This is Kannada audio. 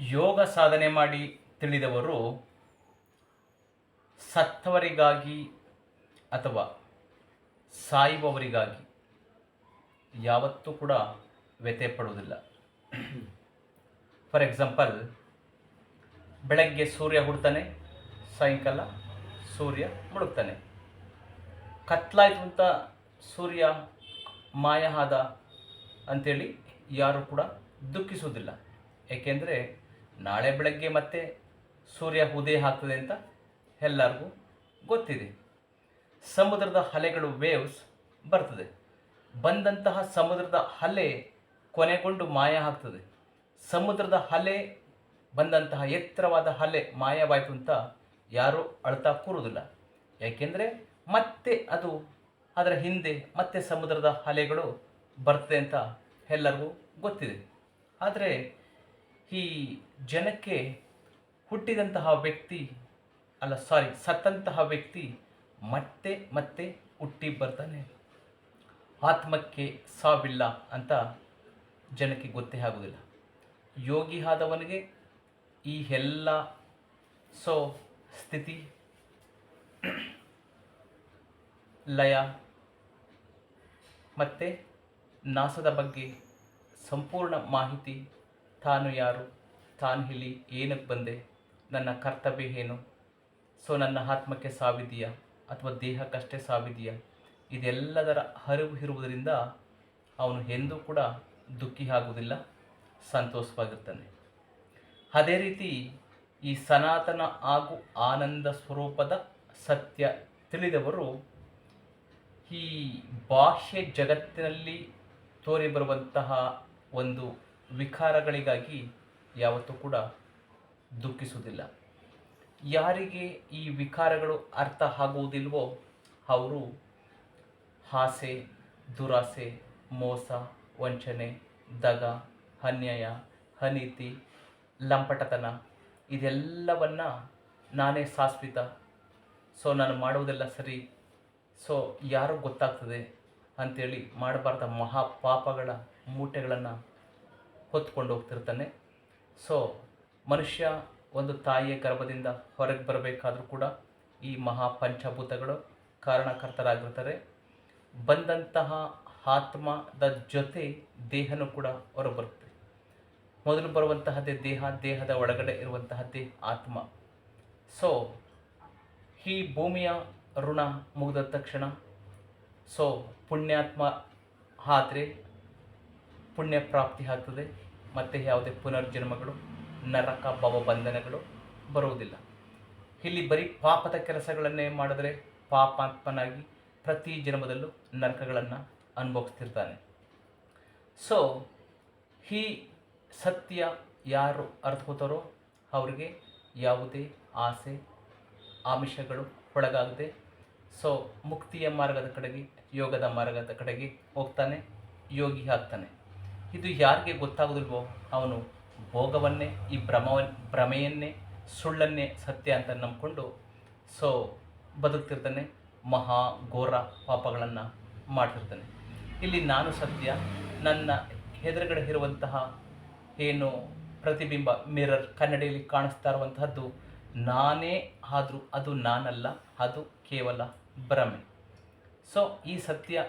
ಯೋಗ ಸಾಧನೆ ಮಾಡಿ ತಿಳಿದವರು ಸತ್ತವರಿಗಾಗಿ ಅಥವಾ ಸಾಯುವವರಿಗಾಗಿ ಯಾವತ್ತೂ ಕೂಡ ವ್ಯಥೆ ಪಡುವುದಿಲ್ಲ. ಫಾರ್ ಎಕ್ಸಾಂಪಲ್ ಬೆಳಗ್ಗೆ ಸೂರ್ಯ ಹುಡ್ತಾನೆ, ಸಾಯಂಕಾಲ ಸೂರ್ಯ ಮುಳುಗ್ತಾನೆ. ಕತ್ಲಾಯ್ತು ಅಂತ ಸೂರ್ಯ ಮಾಯ ಆದ ಅಂಥೇಳಿ ಯಾರೂ ಕೂಡ ದುಃಖಿಸುವುದಿಲ್ಲ. ಏಕೆಂದರೆ ನಾಳೆ ಬೆಳಗ್ಗೆ ಮತ್ತೆ ಸೂರ್ಯ ಉದಯ ಆಗ್ತದೆ ಅಂತ ಎಲ್ಲರಿಗೂ ಗೊತ್ತಿದೆ. ಸಮುದ್ರದ ಅಲೆಗಳು ವೇವ್ಸ್ ಬರ್ತದೆ. ಬಂದಂತಹ ಸಮುದ್ರದ ಅಲೆ ಕೊನೆಗೊಂಡು ಮಾಯ ಆಗ್ತದೆ. ಸಮುದ್ರದ ಅಲೆ ಬಂದಂತಹ ಎತ್ತರವಾದ ಅಲೆ ಮಾಯವಾಯಿತು ಅಂತ ಯಾರೂ ಅಳ್ತಾ ಕೂರುವುದಿಲ್ಲ. ಯಾಕೆಂದರೆ ಮತ್ತೆ ಅದು ಅದರ ಹಿಂದೆ ಮತ್ತೆ ಸಮುದ್ರದ ಅಲೆಗಳು ಬರ್ತದೆ ಅಂತ ಎಲ್ಲರಿಗೂ ಗೊತ್ತಿದೆ. ಆದರೆ ಈ ಜನಕ್ಕೆ ಹುಟ್ಟಿದಂತಹ ವ್ಯಕ್ತಿ, ಅಲ್ಲ ಸಾರಿ ಸತ್ತಂತಹ ವ್ಯಕ್ತಿ ಮತ್ತೆ ಮತ್ತೆ ಹುಟ್ಟಿ ಬರ್ತಾನೆ. ಆತ್ಮಕ್ಕೆ ಸಾವಿಲ್ಲ ಅಂತ ಜನಕ್ಕೆ ಗೊತ್ತೇ ಆಗುವುದಿಲ್ಲ. ಯೋಗಿ ಆದವನಿಗೆ ಈ ಎಲ್ಲ ಸೊ ಸ್ಥಿತಿ, ಲಯ ಮತ್ತು ನಾಸದ ಬಗ್ಗೆ ಸಂಪೂರ್ಣ ಮಾಹಿತಿ ತಾನು ಯಾರು? ತಾನು ಇಲ್ಲಿ ಏನಕ್ಕೆ ಬಂದೆ? ನನ್ನ ಕರ್ತವ್ಯ ಏನು? ಸೊ, ನನ್ನ ಆತ್ಮಕ್ಕೆ ಸಾವಿದೆಯಾ? ಅಥವಾ ದೇಹಕ್ಕಷ್ಟೇ ಸಾವಿದೆಯಾ? ಇದೆಲ್ಲದರ ಅರಿವು ಇರುವುದರಿಂದ ಅವನು ಎಂದೂ ಕೂಡ ದುಃಖಿ ಆಗುವುದಿಲ್ಲ, ಸಂತೋಷವಾಗಿರ್ತಾನೆ. ಅದೇ ರೀತಿ ಈ ಸನಾತನ ಹಾಗೂ ಆನಂದ ಸ್ವರೂಪದ ಸತ್ಯ ತಿಳಿದವರು ಈ ಬಾಹ್ಯ ಜಗತ್ತಿನಲ್ಲಿ ತೋರಿಬರುವಂತಹ ಒಂದು ವಿಕಾರಗಳಿಗಾಗಿ ಯಾವತ್ತೂ ಕೂಡ ದುಃಖಿಸುವುದಿಲ್ಲ. ಯಾರಿಗೆ ಈ ವಿಕಾರಗಳು ಅರ್ಥ ಆಗುವುದಿಲ್ವೋ ಅವರು ಆಸೆ ದುರಾಸೆ, ಮೋಸ, ವಂಚನೆ, ದಗ, ಅನ್ಯಾಯ, ಅನೀತಿ, ಲಂಪಟತನ ಇದೆಲ್ಲವನ್ನು ನಾನೇ ಶಾಶ್ವಿತ. ಸೊ ನಾನು ಮಾಡುವುದೆಲ್ಲ ಸರಿ. ಸೊ ಯಾರು ಗೊತ್ತಾಗ್ತದೆ ಅಂಥೇಳಿ ಮಾಡಬಾರ್ದ ಮಹಾ ಪಾಪಗಳ ಮೂಟೆಗಳನ್ನು ಹೊತ್ಕೊಂಡು ಹೋಗ್ತಿರ್ತಾನೆ. ಸೊ ಮನುಷ್ಯ ಒಂದು ತಾಯಿಯ ಗರ್ಭದಿಂದ ಹೊರಗೆ ಬರಬೇಕಾದ್ರೂ ಕೂಡ ಈ ಮಹಾ ಪಂಚಭೂತಗಳು ಕಾರಣಕರ್ತರಾಗಿರ್ತಾರೆ. ಬಂದಂತಹ ಆತ್ಮದ ಜೊತೆ ದೇಹನೂ ಕೂಡ ಹೊರಬರುತ್ತೆ. ಮೊದಲು ಬರುವಂತಹದ್ದೇ ದೇಹ, ದೇಹದ ಒಳಗಡೆ ಇರುವಂತಹದ್ದೇ ಆತ್ಮ. ಸೊ ಈ ಭೂಮಿಯ ಋಣ ಮುಗಿದ ತಕ್ಷಣ ಸೊ ಪುಣ್ಯಾತ್ಮ ಆದರೆ ಪುಣ್ಯ ಪ್ರಾಪ್ತಿ ಆಗ್ತದೆ. ಮತ್ತು ಯಾವುದೇ ಪುನರ್ಜನ್ಮಗಳು, ನರಕ ಭವಬಂಧನಗಳು ಬರುವುದಿಲ್ಲ. ಇಲ್ಲಿ ಬರೀ ಪಾಪದ ಕೆಲಸಗಳನ್ನೇ ಮಾಡಿದರೆ ಪಾಪಾತ್ಮನಾಗಿ ಪ್ರತಿ ಜನ್ಮದಲ್ಲೂ ನರಕಗಳನ್ನು ಅನುಭವಿಸ್ತಿರ್ತಾನೆ. ಸೊ ಈ ಸತ್ಯ ಯಾರು ಅರ್ಥಕೋತಾರೋ ಅವರಿಗೆ ಯಾವುದೇ ಆಸೆ, ಆಮಿಷಗಳು ಒಳಗಾಗದೆ ಸೊ ಮುಕ್ತಿಯ ಮಾರ್ಗದ ಕಡೆಗೆ, ಯೋಗದ ಮಾರ್ಗದ ಕಡೆಗೆ ಹೋಗ್ತಾನೆ, ಯೋಗಿ ಆಗ್ತಾನೆ. ಇದು ಯಾರಿಗೆ ಗೊತ್ತಾಗೋದಿಲ್ವೋ ಅವನು ಭೋಗವನ್ನೇ, ಈ ಭ್ರಮವ ಭ್ರಮೆಯನ್ನೇ, ಸುಳ್ಳನ್ನೇ ಸತ್ಯ ಅಂತ ನಂಬಿಕೊಂಡು ಸೊ ಬದುಕ್ತಿರ್ತಾನೆ, ಮಹಾ ಘೋರ ಪಾಪಗಳನ್ನು ಮಾಡ್ತಿರ್ತಾನೆ. ಇಲ್ಲಿ ನಾನು ಸತ್ಯ, ನನ್ನ ಎದುರುಗಡೆ ಇರುವಂತಹ ಏನು ಪ್ರತಿಬಿಂಬ, ಮಿರರ್ ಕನ್ನಡಿಯಲ್ಲಿ ಕಾಣಿಸ್ತಾ ಇರುವಂತಹದ್ದು ನಾನೇ ಆದರೂ ಅದು ನಾನಲ್ಲ, ಅದು ಕೇವಲ ಭ್ರಮೆ. ಸೊ ಈ ಸತ್ಯ